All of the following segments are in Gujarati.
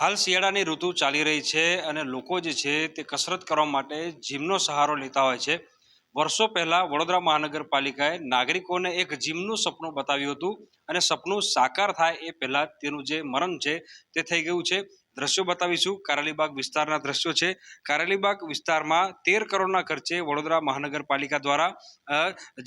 હાલ શિયાળાની ઋતુ ચાલી રહી છે અને લોકો જે છે તે કસરત કરવા માટે જીમનો સહારો લેતા હોય છે. વર્ષો પહેલાં વડોદરા મહાનગરપાલિકાએ નાગરિકોને એક જીમનું સપનું બતાવ્યું હતું અને સપનું સાકાર થાય એ પહેલાં તેનું જે મરણ છે તે થઈ ગયું છે. દ્રશ્યો બતાવીશું. કારેલીબાગ વિસ્તારના દ્રશ્યો છે. કારેલીબાગ વિસ્તારમાં તેર કરોડના ખર્ચે વડોદરા મહાનગરપાલિકા દ્વારા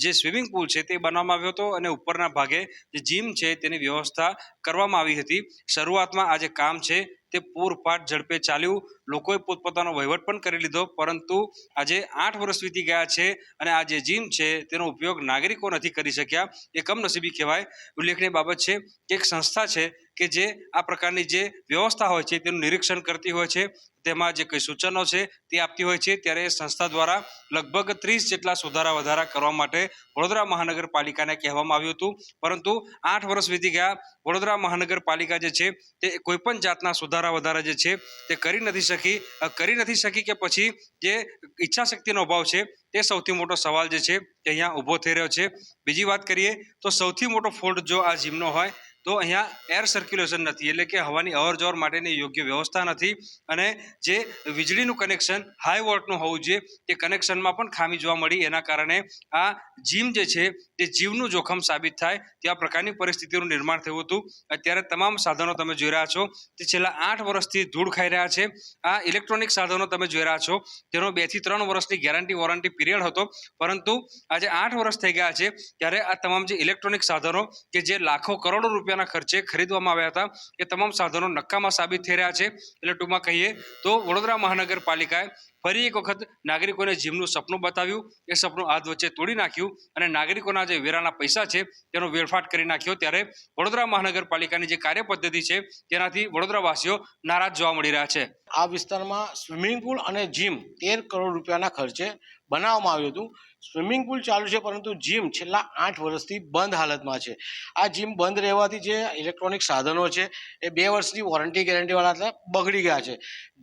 જે સ્વિમિંગ પુલ છે તે બનાવવામાં આવ્યો હતો અને ઉપરના ભાગે જે જીમ છે તેની વ્યવસ્થા કરવામાં આવી હતી. શરૂઆતમાં આ જે કામ છે. તે પૂરપાટ ઝડપે ચાલ્યું. લોકોએ પોતપોતાનો વહીવટ પણ કરી લીધો, પરંતુ આજે આઠ વર્ષ વીતી ગયા છે અને આ જે જીમ છે તેનો ઉપયોગ નાગરિકો નથી કરી શક્યા. એ કમનસીબી કહેવાય. ઉલ્લેખનીય બાબત છે કે એક સંસ્થા છે કે જે આ પ્રકારની જે વ્યવસ્થા હોય છે, તેનું નિરીક્ષણ કરતી હોય છે. તેમાં જે કંઈ સૂચનો છે, તે આપતી હોય છે. ત્યારે એ સંસ્થા દ્વારા લગભગ ત્રીસ જેટલા સુધારા વધારા કરવા માટે વડોદરા મહાનગરપાલિકાને કહેવામાં આવ્યું હતું. પરંતુ આઠ વર્ષ વીતી ગયા. વડોદરા મહાનગરપાલિકા જે છે, તે કોઈપણ જાતના સુધારા વધારા જે છે, તે કરી નથી શકી. કરી નથી શકી કે પછી જે ઈચ્છા શક્તિનો અભાવ છે, તે સૌથી મોટો સવાલ જે છે, તે અહીંયા ઊભો થઈ રહ્યો છે. બીજી વાત કરીએ તો સૌથી મોટો ફોલ્ટ જો આ જીમનો હોય તો અહીંયા એર સર્ક્યુલેશન નથી, એટલે કે હવાની અવર જવર માટેની યોગ્ય વ્યવસ્થા નથી. અને જે વીજળીનું કનેક્શન હાઈ વોલ્ટનું હોવું જોઈએ, તે કનેક્શનમાં પણ ખામી જોવા મળી. એના કારણે આ જીમ જે છે, તે જીવનું જોખમ સાબિત થાય. તેવા પ્રકારની પરિસ્થિતિનું નિર્માણ થયું હતું. અત્યારે તમામ સાધનો તમે જોઈ રહ્યા છો. તે છેલ્લા આઠ વર્ષથી ધૂળ ખાઈ રહ્યા છે. આ ઇલેક્ટ્રોનિક સાધનો તમે જોઈ રહ્યા છો. તેનો બેથી ત્રણ વર્ષની ગેરંટી વોરંટી પીરિયડ હતો. પરંતુ આજે આઠ વર્ષ થઈ ગયા છે, ત્યારે આ તમામ જે ઇલેક્ટ્રોનિક સાધનો કે જે લાખો કરોડો રૂપિયાના ખર્ચે ખરીદવામાં આવ્યા હતા. એ તમામ સાધનો નક્કામાં સાબિત થઈ રહ્યા છે. એટલે ટૂંકમાં કહીએ તો વડોદરા મહાનગરપાલિકાએ ફરી એક વખત નાગરિકોને જીમનું સપનું બતાવ્યું. એ સપનું આધ વચ્ચે તોડી નાખ્યું અને નાગરિકોના જે વેરાના પૈસા છે તેનો વેરફાટ કરી નાખ્યો. ત્યારે વડોદરા મહાનગરપાલિકાની જે કાર્યપદ્ધતિ છે તેનાથી વડોદરાવાસીઓ નારાજ જોવા મળી રહ્યા છે. આ વિસ્તારમાં સ્વિમિંગ પુલ અને જીમ તેર કરોડ રૂપિયાના ખર્ચે બનાવવામાં આવ્યું હતું. સ્વિમિંગ પુલ ચાલુ છે, પરંતુ જીમ છેલ્લા આઠ વર્ષથી બંધ હાલતમાં છે. આ જીમ બંધ રહેવાથી જે ઇલેક્ટ્રોનિક સાધનો છે, એ બે વર્ષની વોરંટી ગેરંટીવાળા હતા બગડી ગયા છે.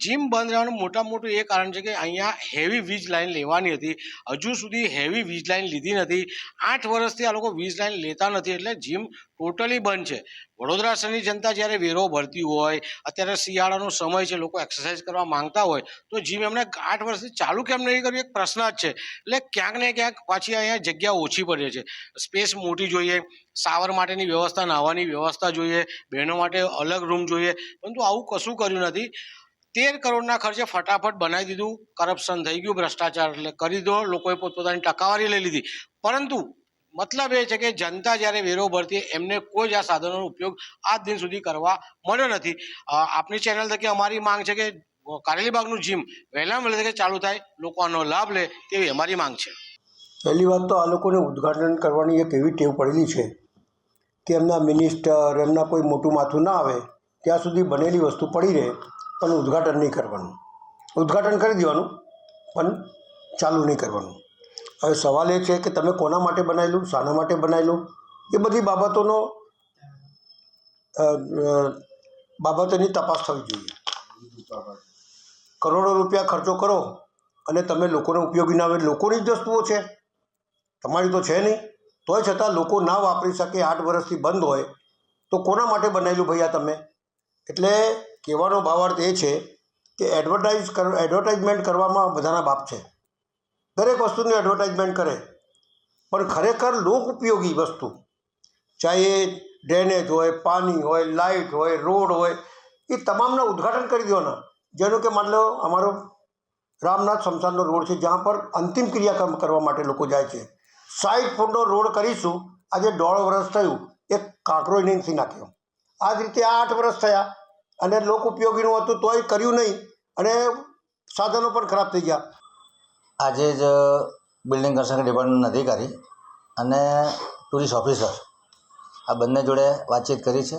જીમ બંધ રહેવાનું મોટા મોટું એ કારણ છે કે અહીંયા હેવી વીજ લાઇન લેવાની હતી. હજુ સુધી હેવી વીજ લાઇન લીધી નથી. આઠ વર્ષથી આ લોકો વીજ લાઇન લેતા નથી, એટલે જીમ ટોટલી બંધ છે. વડોદરા શહેરની જનતા જ્યારે વેરો ભરતી હોય, અત્યારે શિયાળાનો સમય છે, લોકો એક્સરસાઇઝ કરવા માંગતા હોય, તો જીમ એમને આઠ વર્ષથી ચાલુ કેમ નહીં કર્યું? એક પ્રશ્ન જ છે. એટલે ક્યાંક ને ક્યાંક પાછી અહીંયા જગ્યા ઓછી પડે છે. સ્પેસ મોટી જોઈએ, સાવર માટેની વ્યવસ્થા, નાહવાની વ્યવસ્થા જોઈએ, બહેનો માટે અલગ રૂમ જોઈએ, પરંતુ આવું કશું કર્યું નથી. તેર કરોડના ખર્ચે ફટાફટ બનાવી દીધું કરપ્શન થઈ ગયું, ભ્રષ્ટાચાર એટલે કરી દીધો, લોકોએ પોતપોતાની ટકાવારી લઈ લીધી. પરંતુ મતલબ એ છે કે જનતા જ્યારે વેરો ભરતી એમને કોઈ જ આ સાધનોનો ઉપયોગ આજ દિન સુધી કરવા મળ્યો નથી. આપની ચેનલ થકી અમારી માંગ છે કે કારેલીબાગનું જીમ વહેલામાં વહેલી તકે ચાલુ થાય, લોકો આનો લાભ લે તેવી અમારી માંગ છે. પહેલી વાત તો આ લોકોને ઉદ્ઘાટન કરવાની એક એવી ટેવ પડેલી છે કે એમના મિનિસ્ટર એમના કોઈ મોટું માથું ના આવે, ત્યાં સુધી બનેલી વસ્તુ પડી રહે, પણ ઉદ્ઘાટન નહીં કરવાનું. ઉદ્ઘાટન કરી દેવાનું, પણ ચાલુ નહીં કરવાનું. હવે સવાલ એ છે કે તમે કોના માટે બનાવેલું, શાના માટે બનાવેલું? એ બધી બાબતોનો બાબતોની તપાસ થવી જોઈએ. કરોડો રૂપિયા ખર્ચો કરો અને તમે લોકોને ઉપયોગી ના આવે લોકોની જ વસ્તુઓ છે. તમારી તો છે નહીં. તોય છતાં લોકો ના વાપરી શકે, આઠ વર્ષથી બંધ હોય, તો કોના માટે બનાવેલું ભૈયા તમે? એટલે કહેવાનો ભાવાર્થ એ છે કે એડવર્ટાઇઝ એડવર્ટાઇઝમેન્ટ કરવામાં બધાના બાપ છે. દરેક વસ્તુની એડવર્ટાઇઝમેન્ટ કરે. પણ ખરેખર લોક ઉપયોગી વસ્તુ. ચાહે ડ્રેનેજ હોય, પાણી હોય લાઇટ હોય રોડ હોય, એ તમામના ઉદ્ઘાટન કરી દેવાના. જેનું કે માની લો અમારો રામનાથ શમશાનનો રોડ છે, જ્યાં પર અંતિમ ક્રિયાક્રમ કરવા માટે લોકો જાય છે. સાઠ ફૂટનો રોડ કરીશું, આજે દોઢ વર્ષ થયું, એક કાંકરોય નહીં નાખ્યો. આ જ રીતે આઠ વર્ષ થયા, અને લોક ઉપયોગીનું હતું તોય કર્યું નહીં, અને સાધનો પણ ખરાબ થઈ ગયા. આજે જ બિલ્ડિંગ કન્સ્ટ્રક્શન ડિપાર્ટમેન્ટના અધિકારી અને ટુરિસ્ટ ઓફિસર આ બંને જોડે વાતચીત કરી છે.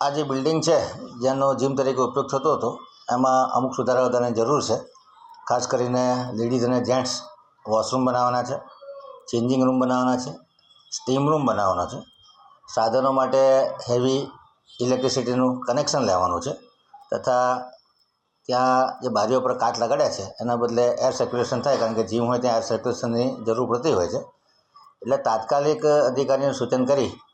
આ જે બિલ્ડિંગ છે, જેનો જીમ તરીકે ઉપયોગ થતો હતો, એમાં અમુક સુધારા વધારાની જરૂર છે. ખાસ કરીને લેડીઝ અને જેન્ટ્સ વોશરૂમ બનાવવાના છે ચેન્જિંગ રૂમ બનાવવાના છે સ્ટીમ રૂમ બનાવવાનો છે. સાધનો માટે હેવી ઇલેક્ટ્રિસિટીનું કનેક્શન લેવાનું છે તથા ત્યાં જે બારીઓ પર કાચ લગાડ્યા છે, એના બદલે એર સર્ક્યુલેશન થાય, કારણ કે જીમ હોય ત્યાં એર સર્ક્યુલેશનની જરૂર પડતી હોય છે. એટલે તાત્કાલિક અધિકારીને સૂચન કરી